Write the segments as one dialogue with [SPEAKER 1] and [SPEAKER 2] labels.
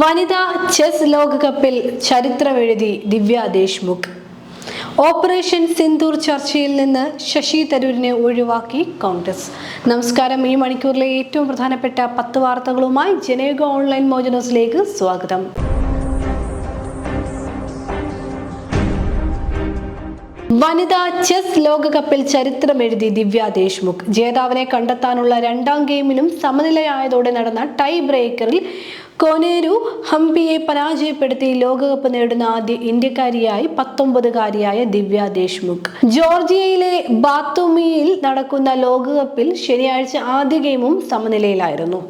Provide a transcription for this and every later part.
[SPEAKER 1] വനിതാ ചെസ് ലോകകപ്പിൽ ചരിത്രമെഴുതി ദിവ്യ ദേശ്മുഖ്. ഓപ്പറേഷൻ സിന്ദൂർ ചർച്ചയിൽ നിന്ന് ശശി തരൂരിനെ ഒഴിവാക്കി കോൺഗ്രസ്. നമസ്കാരം. ഈ മണിക്കൂറിലെ ഏറ്റവും പ്രധാനപ്പെട്ട പത്ത് വാർത്തകളുമായി ജനയുഗ ഓൺലൈൻ മോജനോസിലേക്ക് സ്വാഗതം. വനിതാ ചെസ് ലോകകപ്പിൽ ചരിത്രമെഴുതി ദിവ്യ ദേശ്മുഖ്. ജേതാവിനെ കണ്ടെത്താനുള്ള രണ്ടാം ഗെയിമിലും സമനിലയായതോടെ നടന്ന ടൈ ബ്രേക്കറിൽ കോനേരു ഹംപിയെ പരാജയപ്പെടുത്തി ലോകകപ്പ് നേടുന്ന ആദ്യ ഇന്ത്യക്കാരിയായി പത്തൊമ്പതുകാരിയായ ദിവ്യ ദേശ്മുഖ്. ജോർജിയയിലെ ബാത്തുമിയിൽ നടക്കുന്ന ലോകകപ്പിൽ ശനിയാഴ്ച ആദ്യ ഗെയിമും സമനിലയിലായിരുന്നു.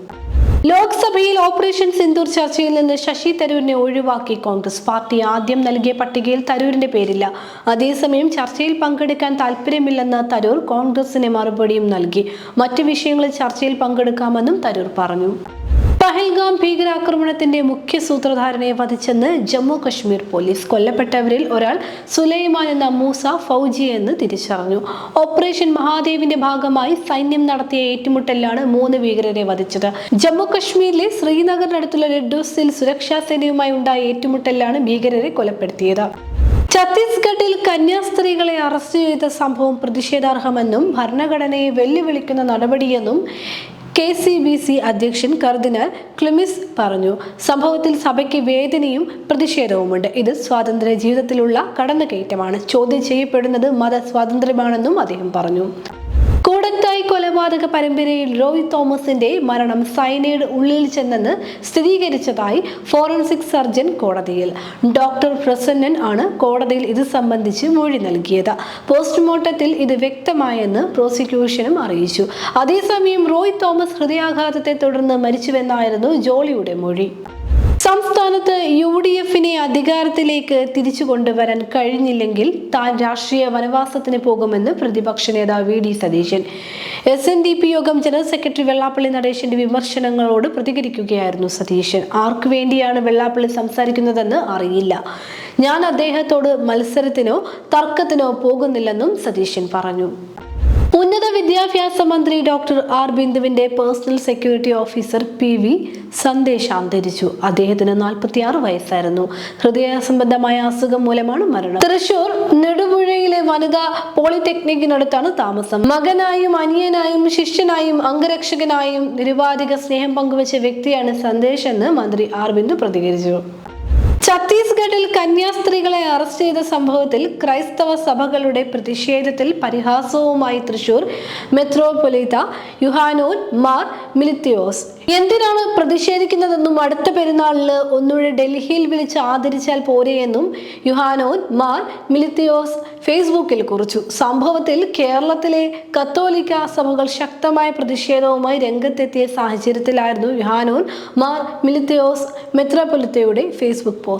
[SPEAKER 1] ലോക്സഭയിൽ ഓപ്പറേഷൻ സിന്ദൂർ ചർച്ചയിൽ നിന്ന് ശശി തരൂരിനെ ഒഴിവാക്കി കോൺഗ്രസ്. പാർട്ടി ആദ്യം നൽകിയ പട്ടികയിൽ തരൂരിന്റെ പേരില്ല. അതേസമയം ചർച്ചയിൽ പങ്കെടുക്കാൻ താല്പര്യമില്ലെന്ന് തരൂർ കോൺഗ്രസിന് മറുപടിയും നൽകി. മറ്റു വിഷയങ്ങളിൽ ചർച്ചയിൽ പങ്കെടുക്കാമെന്നും തരൂർ പറഞ്ഞു. പഹൽഗാം ഭീകരാക്രമണത്തിന്റെ മുഖ്യ സൂത്രധാരനെ വധിച്ചെന്ന് ജമ്മു കശ്മീർ പോലീസ്. കൊല്ലപ്പെട്ടവരിൽ ഒരാൾ സുലൈമാൻ എന്ന മൂസ ഫൗജി എന്ന് തിരിച്ചറിഞ്ഞു. ഓപ്പറേഷൻ മഹാദേവിന്റെ ഭാഗമായി സൈന്യം നടത്തിയ ഏറ്റുമുട്ടലിലാണ് മൂന്ന് ഭീകരരെ വധിച്ചത്. ജമ്മു കശ്മീരിലെ ശ്രീനഗറിനടുത്തുള്ള റെഡ്ഡോസിൽ സുരക്ഷാ സേനയുമായി ഉണ്ടായ ഏറ്റുമുട്ടലിലാണ് ഭീകരരെ കൊലപ്പെടുത്തിയത്. ഛത്തീസ്ഗഡിൽ കന്യാസ്ത്രീകളെ അറസ്റ്റ് ചെയ്ത സംഭവം പ്രതിഷേധാർഹമെന്നും ഭരണഘടനയെ വെല്ലുവിളിക്കുന്ന നടപടിയെന്നും കെ സി ബി സി അധ്യക്ഷൻ കർദിനാൽ ക്ലിമിസ് പറഞ്ഞു സംഭവത്തിൽ സഭയ്ക്ക് വേദനയും പ്രതിഷേധവുമുണ്ട്. ഇത് സ്വാതന്ത്ര്യ ജീവിതത്തിലുള്ള കടന്നുകയറ്റമാണ്. ചോദ്യം ചെയ്യപ്പെടുന്നത് മത സ്വാതന്ത്ര്യമാണെന്നും അദ്ദേഹം പറഞ്ഞു. കൂടത്തായി കൊലപാതക പരമ്പരയിൽ റോയ് തോമസിന്റെ മരണം സൈനൈഡ് ഉള്ളിൽ ചെന്നെന്ന് സ്ഥിരീകരിച്ചതായി ഫോറൻസിക് സർജൻ കോടതിയിൽ. ഡോക്ടർ പ്രസന്നൻ ആണ് കോടതിയിൽ ഇത് സംബന്ധിച്ച് മൊഴി നൽകിയത്. പോസ്റ്റ്മോർട്ടത്തിൽ ഇത് വ്യക്തമായെന്ന് പ്രോസിക്യൂഷനും അറിയിച്ചു. അതേസമയം റോയ് തോമസ് ഹൃദയാഘാതത്തെ തുടർന്ന് മരിച്ചുവെന്നായിരുന്നു ജോളിയുടെ മൊഴി. സംസ്ഥാനത്ത് യു ഡി എഫിനെ അധികാരത്തിലേക്ക് തിരിച്ചു കൊണ്ടുവരാൻ കഴിഞ്ഞില്ലെങ്കിൽ താൻ രാഷ്ട്രീയ വനവാസത്തിന് പോകുമെന്ന് പ്രതിപക്ഷ നേതാവ് V D Satheesan. S N D P Yogam general secretary Vellappally നടേശന്റെ വിമർശനങ്ങളോട് പ്രതികരിക്കുകയായിരുന്നു സതീശൻ. ആർക്കു വേണ്ടിയാണ് വെള്ളാപ്പള്ളി സംസാരിക്കുന്നതെന്ന് അറിയില്ല. ഞാൻ അദ്ദേഹത്തോട് മത്സരത്തിനോ തർക്കത്തിനോ പോകുന്നില്ലെന്നും സതീശൻ പറഞ്ഞു. ഉന്നത വിദ്യാഭ്യാസ മന്ത്രി doctor R ബിന്ദുവിന്റെ personal security officer P V Sandesh അന്തരിച്ചു. അദ്ദേഹത്തിന് നാൽപ്പത്തിയാറ് വയസ്സായിരുന്നു. ഹൃദയ സംബന്ധമായ അസുഖം മൂലമാണ് മരണം. തൃശൂർ നെടുപുഴയിലെ വനിതാ പോളിടെക്നിക്കിനടുത്താണ് താമസം. മകനായും അനിയനായും ശിഷ്യനായും അംഗരക്ഷകനായും നിരുപാധിക സ്നേഹം പങ്കുവച്ച വ്യക്തിയാണ് സന്ദേശ് എന്ന് മന്ത്രി ആർ ബിന്ദു പ്രതികരിച്ചു. ഛത്തീസ്ഗഡിൽ കന്യാസ്ത്രീകളെ അറസ്റ്റ് ചെയ്ത സംഭവത്തിൽ ക്രൈസ്തവ സഭകളുടെ പ്രതിഷേധത്തിൽ പരിഹാസവുമായി തൃശൂർ മെത്രോപൊലീത്ത യുഹാനോൻ മാർ മിലിത്തിയോസ്. എന്തിനാണ് പ്രതിഷേധിക്കുന്നതെന്നും അടുത്ത പെരുന്നാളിന് ഒന്നുകൂടെ ഡൽഹിയിൽ വിളിച്ച് ആദരിച്ചാൽ പോരെയെന്നും യുഹാനോൻ മാർ മിലിത്തിയോസ് ഫേസ്ബുക്കിൽ കുറിച്ചു. സംഭവത്തിൽ കേരളത്തിലെ കത്തോലിക്ക സഭകൾ ശക്തമായ പ്രതിഷേധവുമായി രംഗത്തെത്തിയ സാഹചര്യത്തിലായിരുന്നു Yuhanon Mar Militios മെത്രോപൊലിത്തയുടെ Facebook post.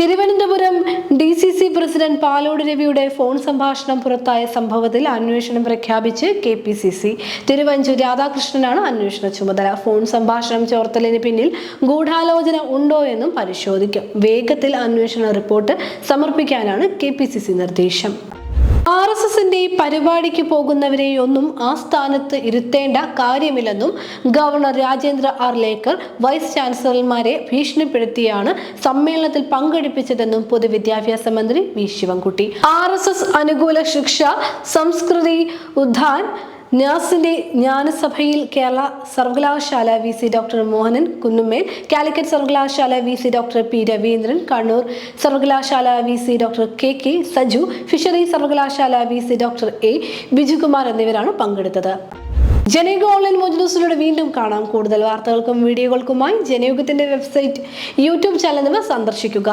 [SPEAKER 1] Thiruvananthapuram D C C president Palode രവിയുടെ ഫോൺ സംഭാഷണം പുറത്തായ സംഭവത്തിൽ അന്വേഷണം പ്രഖ്യാപിച്ച് K P C C. Thiruvanchoor രാധാകൃഷ്ണനാണ് അന്വേഷണ ചുമതല. ഫോൺ സംഭാഷണം ചോർത്തലിന് പിന്നിൽ ഗൂഢാലോചന ഉണ്ടോ എന്നും പരിശോധിക്കും. വേഗത്തിൽ അന്വേഷണ റിപ്പോർട്ട് സമർപ്പിക്കാനാണ് കെ നിർദ്ദേശം. ആർ എസ് എസിന്റെ പരിപാടിക്ക് പോകുന്നവരെയൊന്നും ആ സ്ഥാനത്ത് ഇരുത്തേണ്ട കാര്യമില്ലെന്നും governor Rajendra Arlekar vice ചാൻസലർമാരെ ഭീഷണിപ്പെടുത്തിയാണ് സമ്മേളനത്തിൽ പങ്കെടുപ്പിച്ചതെന്നും പൊതുവിദ്യാഭ്യാസ മന്ത്രി വി ശിവൻകുട്ടി. ആർ അനുകൂല ശിക്ഷ സംസ്കൃതി ഉദ്ധാൻ ന്യാസിന്റെ ജ്ഞാനസഭയിൽ കേരള സർവകലാശാല V C doctor Mohanan Kunnummal Calicut സർവകലാശാല V C doctor P Raveendran Kannur സർവകലാശാല V C doctor K K Saju fishery സർവകലാശാല V C doctor A Bijukumar എന്നിവരാണ് പങ്കെടുത്തത്. ജനയുഗ ഓൺലൈൻ മോജ് വീണ്ടും കാണാം കൂടുതൽ വാർത്തകൾക്കും വീഡിയോകൾക്കുമായി ജനയുഗത്തിന്റെ വെബ്സൈറ്റ് യൂട്യൂബ് ചാനൽ എന്നിവ സന്ദർശിക്കുക.